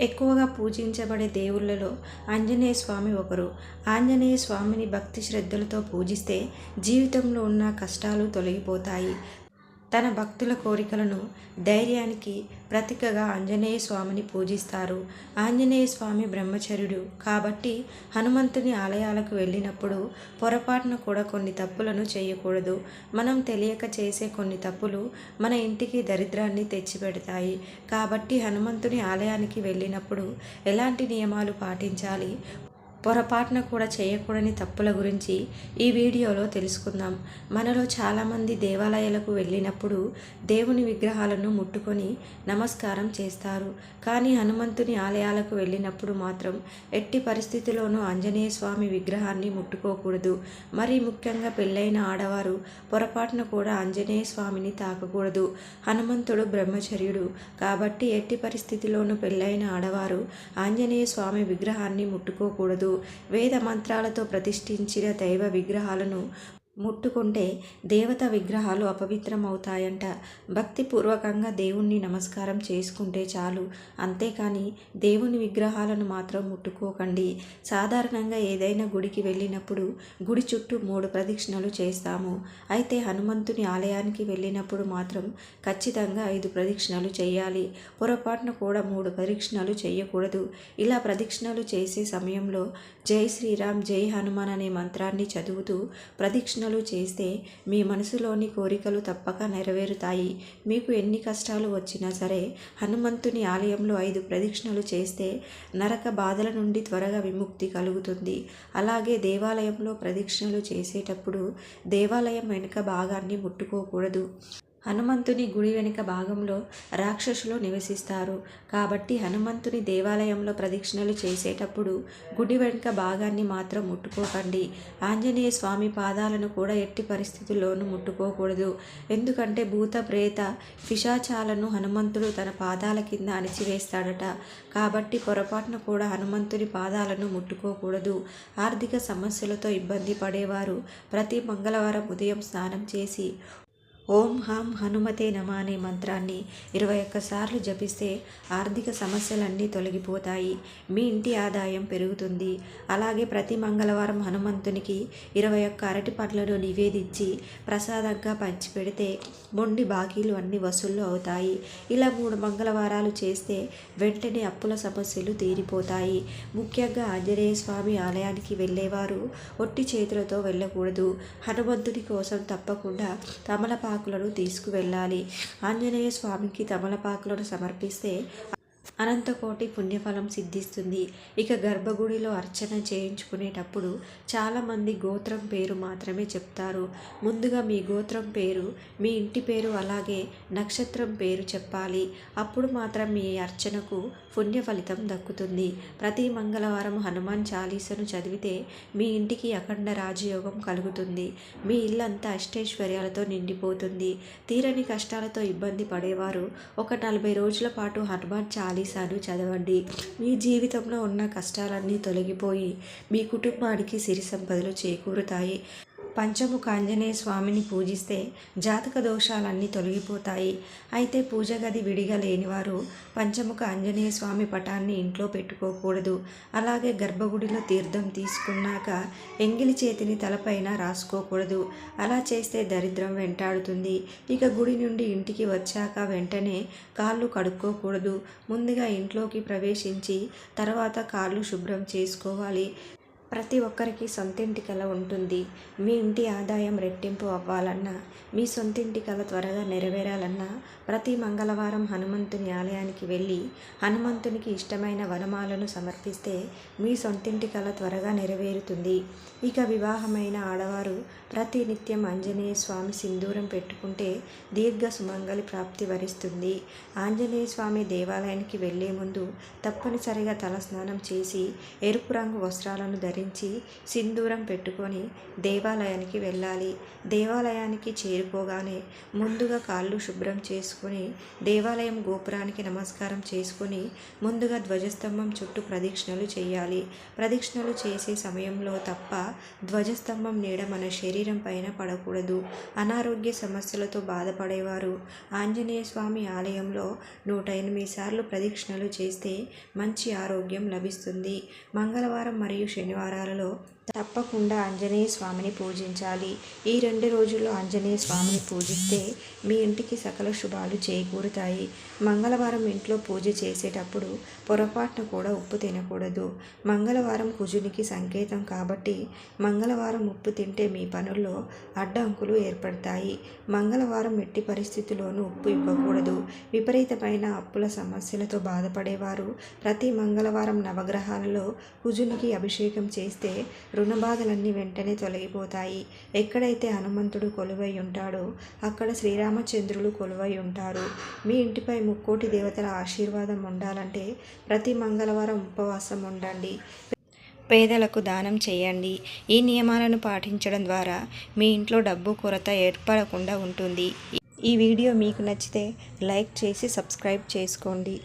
ఎక్కువగా పూజించబడే దేవుళ్ళలో ఆంజనేయ స్వామి ఒకరు. ఆంజనేయ స్వామిని భక్తి శ్రద్ధలతో పూజిస్తే జీవితంలో ఉన్న కష్టాలు తొలగిపోతాయి. తన భక్తుల కోరికలను ధైర్యానికి ప్రతీకగా ఆంజనేయ స్వామిని పూజిస్తారు. ఆంజనేయ స్వామి బ్రహ్మచర్యుడు కాబట్టి హనుమంతుని ఆలయాలకు వెళ్ళినప్పుడు పొరపాటున కూడా కొన్ని తప్పులను చేయకూడదు. మనం తెలియక చేసే కొన్ని తప్పులు మన ఇంటికి దరిద్రాన్ని తెచ్చిపెడతాయి. కాబట్టి హనుమంతుని ఆలయానికి వెళ్ళినప్పుడు ఎలాంటి నియమాలు పాటించాలి? పొరపాటున కూడా చేయకూడని తప్పుల గురించి ఈ వీడియోలో తెలుసుకుందాం. మనలో చాలామంది దేవాలయాలకు వెళ్ళినప్పుడు దేవుని విగ్రహాలను ముట్టుకొని నమస్కారం చేస్తారు. కానీ హనుమంతుని ఆలయాలకు వెళ్ళినప్పుడు మాత్రం ఎట్టి పరిస్థితిలోనూ ఆంజనేయ స్వామి విగ్రహాన్ని ముట్టుకోకూడదు. మరీ ముఖ్యంగా పెళ్ళైన ఆడవారు పొరపాటున కూడా ఆంజనేయ స్వామిని తాకకూడదు. హనుమంతుడు బ్రహ్మచర్యుడు. కాబట్టి ఎట్టి పరిస్థితిలోనూ పెళ్ళైన ఆడవారు ఆంజనేయ స్వామి విగ్రహాన్ని ముట్టుకోకూడదు. వేద మంత్రాలతో ప్రతిష్ఠించిన దైవ విగ్రహాలను ముట్టుకుంటే దేవత విగ్రహాలు అపవిత్రమవుతాయంట. భక్తిపూర్వకంగా దేవుణ్ణి నమస్కారం చేసుకుంటే చాలు. అంతేకాని దేవుని విగ్రహాలను మాత్రం ముట్టుకోకండి. సాధారణంగా ఏదైనా గుడికి వెళ్ళినప్పుడు గుడి చుట్టూ మూడు ప్రదక్షిణలు చేస్తాము. అయితే హనుమంతుని ఆలయానికి వెళ్ళినప్పుడు మాత్రం ఖచ్చితంగా ఐదు ప్రదక్షిణలు చేయాలి. పొరపాటున కూడా మూడు ప్రదక్షిణలు చేయకూడదు. ఇలా ప్రదక్షిణలు చేసే సమయంలో జై శ్రీరామ్ జై హనుమాన్ అనే మంత్రాన్ని చదువుతూ ప్రదక్షిణ ఆలోచనలు చేస్తే మీ మనసులోని కోరికలు తప్పక నెరవేరుతాయి. మీకు ఎన్ని కష్టాలు వచ్చినా సరే హనుమంతుని ఆలయంలో ఐదు ప్రదక్షిణలు చేస్తే నరక బాధల నుండి త్వరగా విముక్తి కలుగుతుంది. అలాగే దేవాలయంలో ప్రదక్షిణలు చేసేటప్పుడు దేవాలయం వెనుక భాగాన్ని ముట్టుకోకూడదు. హనుమంతుని గుడి వెనుక భాగంలో రాక్షసులు నివసిస్తారు. కాబట్టి హనుమంతుని దేవాలయంలో ప్రదక్షిణలు చేసేటప్పుడు గుడి వెనుక భాగాన్ని మాత్రం ముట్టుకోకండి. ఆంజనేయ స్వామి పాదాలను కూడా ఎట్టి పరిస్థితుల్లోనూ ముట్టుకోకూడదు. ఎందుకంటే భూత ప్రేత పిశాచాలను హనుమంతుడు తన పాదాల కింద అణిచివేస్తాడట. కాబట్టి పొరపాటున కూడా హనుమంతుని పాదాలను ముట్టుకోకూడదు. ఆర్థిక సమస్యలతో ఇబ్బంది పడేవారు. ప్రతి మంగళవారం ఉదయం స్నానం చేసి ఓం హాం హనుమతే నమ అనే మంత్రాన్ని ఇరవై ఒక్కసార్లు జపిస్తే ఆర్థిక సమస్యలన్నీ తొలగిపోతాయి. మీ ఇంటి ఆదాయం పెరుగుతుంది. అలాగే ప్రతి మంగళవారం హనుమంతునికి ఇరవై ఒక్క అరటి పండ్లను నివేదించి ప్రసాదంగా పంచిపెడితే మొండి బాకీలు అన్ని వసూళ్ళు అవుతాయి. ఇలా మూడు మంగళవారాలు చేస్తే వెంటనే అప్పుల సమస్యలు తీరిపోతాయి. ముఖ్యంగా ఆంజనేయ స్వామి ఆలయానికి వెళ్ళేవారు ఒట్టి చేతులతో వెళ్ళకూడదు. హనుమంతుడి కోసం తప్పకుండా తమలపా తమలపాకులను తీసుకువెళ్ళాలి. ఆంజనేయ స్వామికి తమలపాకులను సమర్పిస్తే అనంతకోటి పుణ్యఫలం సిద్ధిస్తుంది. ఇక గర్భగుడిలో అర్చన చేయించుకునేటప్పుడు చాలామంది గోత్రం పేరు మాత్రమే చెప్తారు. ముందుగా మీ గోత్రం పేరు మీ ఇంటి పేరు అలాగే నక్షత్రం పేరు చెప్పాలి. అప్పుడు మాత్రం మీ అర్చనకు పుణ్య ఫలితం దక్కుతుంది. ప్రతి మంగళవారం హనుమాన్ చాలీసను చదివితే మీ ఇంటికి అఖండ రాజయోగం కలుగుతుంది. మీ ఇల్లంతా అష్టైశ్వర్యాలతో నిండిపోతుంది. తీరని కష్టాలతో ఇబ్బంది పడేవారు ఒక నలభై రోజుల పాటు హనుమాన్ చాలీస చాలీసాను చదవండి. మీ జీవితంలో ఉన్న కష్టాలన్నీ తొలగిపోయి మీ కుటుంబానికి సిరి సంపదలు చేకూరుతాయి. పంచముఖ ఆంజనేయ స్వామిని పూజిస్తే జాతక దోషాలన్నీ తొలగిపోతాయి. అయితే పూజ గది విడిగా లేనివారు పంచముఖ ఆంజనేయ స్వామి పటాన్ని ఇంట్లో పెట్టుకోకూడదు. అలాగే గర్భగుడిలో తీర్థం తీసుకున్నాక ఎంగిలి చేతిని తలపైన రాసుకోకూడదు. అలా చేస్తే దరిద్రం వెంటాడుతుంది. ఇక గుడి నుండి ఇంటికి వచ్చాక వెంటనే కాళ్ళు కడుక్కోకూడదు. ముందుగా ఇంట్లోకి ప్రవేశించి తర్వాత కాళ్ళు శుభ్రం చేసుకోవాలి. ప్రతి ఒక్కరికి సొంతింటి కల ఉంటుంది. మీ ఇంటి ఆదాయం రెట్టింపు అవ్వాలన్నా మీ సొంతింటి కల త్వరగా నెరవేరాలన్నా ప్రతి మంగళవారం హనుమంతుని ఆలయానికి వెళ్ళి హనుమంతునికి ఇష్టమైన వనమాలను సమర్పిస్తే మీ సొంతింటి కల త్వరగా నెరవేరుతుంది. ఇక వివాహమైన ఆడవారు ప్రతి నిత్యం ఆంజనేయ స్వామి సింధూరం పెట్టుకుంటే దీర్ఘ సుమంగళి ప్రాప్తి వరిస్తుంది. ఆంజనేయ స్వామి దేవాలయానికి వెళ్ళే ముందు తప్పనిసరిగా తల స్నానం చేసి ఎరుపు రంగు వస్త్రాలను ధరించి ధరించి సింధూరం పెట్టుకొని దేవాలయానికి వెళ్ళాలి. దేవాలయానికి చేరుకోగానే ముందుగా కాళ్ళు శుభ్రం చేసుకొని దేవాలయం గోపురానికి నమస్కారం చేసుకొని ముందుగా ధ్వజస్తంభం చుట్టూ ప్రదక్షిణలు చేయాలి. ప్రదక్షిణలు చేసే సమయంలో తప్ప ధ్వజస్తంభం నీడ మన శరీరం పైన పడకూడదు. అనారోగ్య సమస్యలతో బాధపడేవారు. ఆంజనేయ స్వామి ఆలయంలో నూట ఎనిమిది సార్లు ప్రదక్షిణలు చేస్తే మంచి ఆరోగ్యం లభిస్తుంది. మంగళవారం మరియు శనివారం వ్యాపారాలలో తప్పకుండా ఆంజనేయ స్వామిని పూజించాలి. ఈ రెండు రోజుల్లో ఆంజనేయ స్వామిని పూజిస్తే మీ ఇంటికి సకల శుభాలు చేకూరుతాయి. మంగళవారం ఇంట్లో పూజ చేసేటప్పుడు పొరపాటున కూడా ఉప్పు తినకూడదు. మంగళవారం కుజునికి సంకేతం కాబట్టి మంగళవారం ఉప్పు తింటే మీ పనుల్లో అడ్డంకులు ఏర్పడతాయి. మంగళవారం ఎట్టి పరిస్థితుల్లోనూ ఉప్పు ఇవ్వకూడదు. విపరీతమైన అప్పుల సమస్యలతో బాధపడేవారు. ప్రతి మంగళవారం నవగ్రహాలలో కుజునికి అభిషేకం చేస్తే రుణ బాధలన్నీ వెంటనే తొలగిపోతాయి. ఎక్కడైతే హనుమంతుడు కొలువై ఉంటాడో అక్కడ శ్రీరామచంద్రులు కొలువై ఉంటారు. మీ ఇంటిపై ముక్కోటి దేవతల ఆశీర్వాదం ఉండాలంటే ప్రతి మంగళవారం ఉపవాసం ఉండండి. పేదలకు దానం చేయండి. ఈ నియమాలను పాటించడం ద్వారా మీ ఇంట్లో డబ్బు కొరత ఏర్పడకుండా ఉంటుంది. ఈ వీడియో మీకు నచ్చితే లైక్ చేసి సబ్స్క్రైబ్ చేసుకోండి.